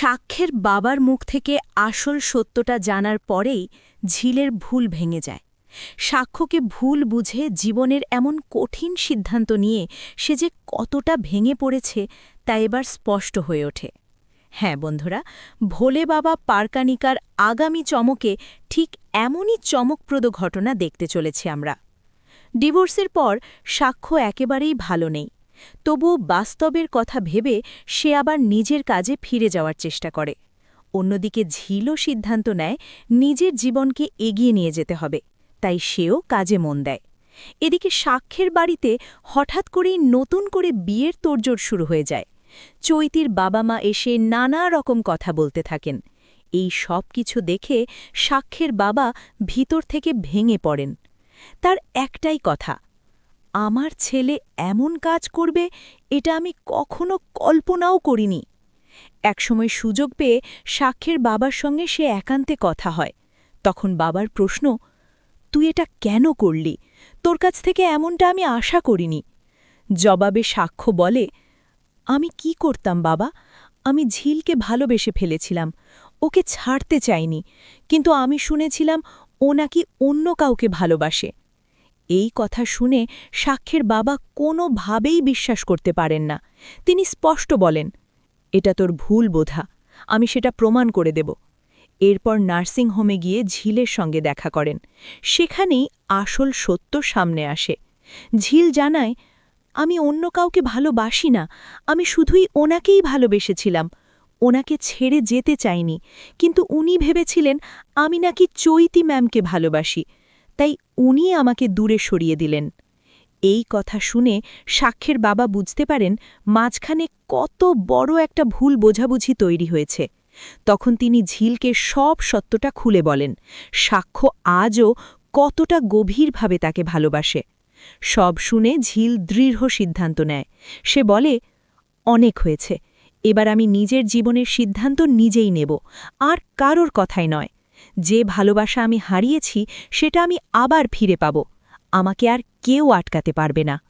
সাক্ষ্যের বাবার মুখ থেকে আসল সত্যটা জানার পরেই ঝিলের ভুল ভেঙে যায়। সাক্ষ্যকে ভুল বুঝে জীবনের এমন কঠিন সিদ্ধান্ত নিয়ে সে যে কতটা ভেঙে পড়েছে তা এবার স্পষ্ট হয়ে ওঠে। হ্যাঁ বন্ধুরা, ভোলে বাবা পারকানিকার আগামী চমকে ঠিক এমনই চমকপ্রদ ঘটনা দেখতে চলেছি আমরা। ডিভোর্সের পর সাক্ষ্য একেবারেই ভালো নেই। তবু বাস্তবের কথা ভেবে সে আবার নিজের কাজে ফিরে যাওয়ার চেষ্টা করে। অন্যদিকে ঝিলও সিদ্ধান্ত নেয়, নিজের জীবনকে এগিয়ে নিয়ে যেতে হবে, তাই সেও কাজে মন দেয়। এদিকে সাক্ষ্যের বাড়িতে হঠাৎ করেই নতুন করে বিয়ের তোড়জোড় শুরু হয়ে যায়। চৈতির বাবা মা এসে নানা রকম কথা বলতে থাকেন। এই সব কিছু দেখে সাক্ষ্যের বাবা ভিতর থেকে ভেঙে পড়েন। তার একটাই কথা আমার ছেলে এমন কাজ করবে, এটা আমি কখনো কল্পনাও করিনি। একসময় সুযোগ পেয়ে সাক্ষ্যের বাবার সঙ্গে সে একান্তে কথা হয়। তখন বাবার প্রশ্ন, তুই এটা কেন করলি? তোর কাছ থেকে এমনটা আমি আশা করিনি। জবাবে সাক্ষ্য বলে, আমি কি করতাম বাবা? আমি ঝিলকে ভালোবেসে ফেলেছিলাম। ওকে ছাড়তে চাইনি। কিন্তু আমি শুনেছিলাম ও নাকি অন্য কাউকে ভালোবাসে। এই কথা শুনে সাক্ষ্যের বাবা কোনোভাবেই বিশ্বাস করতে পারেন না। তিনি স্পষ্ট বলেন, এটা তোর ভুল বোধা, আমি সেটা প্রমাণ করে দেব। এরপর নার্সিংহোমে গিয়ে ঝিলের সঙ্গে দেখা করেন। সেখানেই আসল সত্য সামনে আসে। ঝিল জানায়, আমি অন্য কাউকে ভালোবাসি না, আমি শুধুই ওনাকেই ভালোবেসেছিলাম। ওনাকে ছেড়ে যেতে চাইনি, কিন্তু উনি ভেবেছিলেন, আমি নাকি চৈতি ম্যামকে ভালোবাসি। তাই উনি আমাকে দূরে সরিয়ে দিলেন। এই কথা শুনে সাক্ষ্যের বাবা বুঝতে পারেন মাঝখানে কত বড় একটা ভুল বোঝাবুঝি তৈরি হয়েছে। তখন তিনি ঝিলকে সব সত্যটা খুলে বলেন, সাক্ষ্য আজও কতটা গভীরভাবে তাকে ভালোবাসে। সব শুনে ঝিল দৃঢ় সিদ্ধান্ত নেয়। সে বলে, অনেক হয়েছে, এবার আমি নিজের জীবনের সিদ্ধান্ত নিজেই নেব, আর কারোর কথাই নয়। যে ভালোবাসা আমি হারিয়েছি, সেটা আমি আবার ফিরে পাব। আমাকে আর কেউ আটকাতে পারবে না।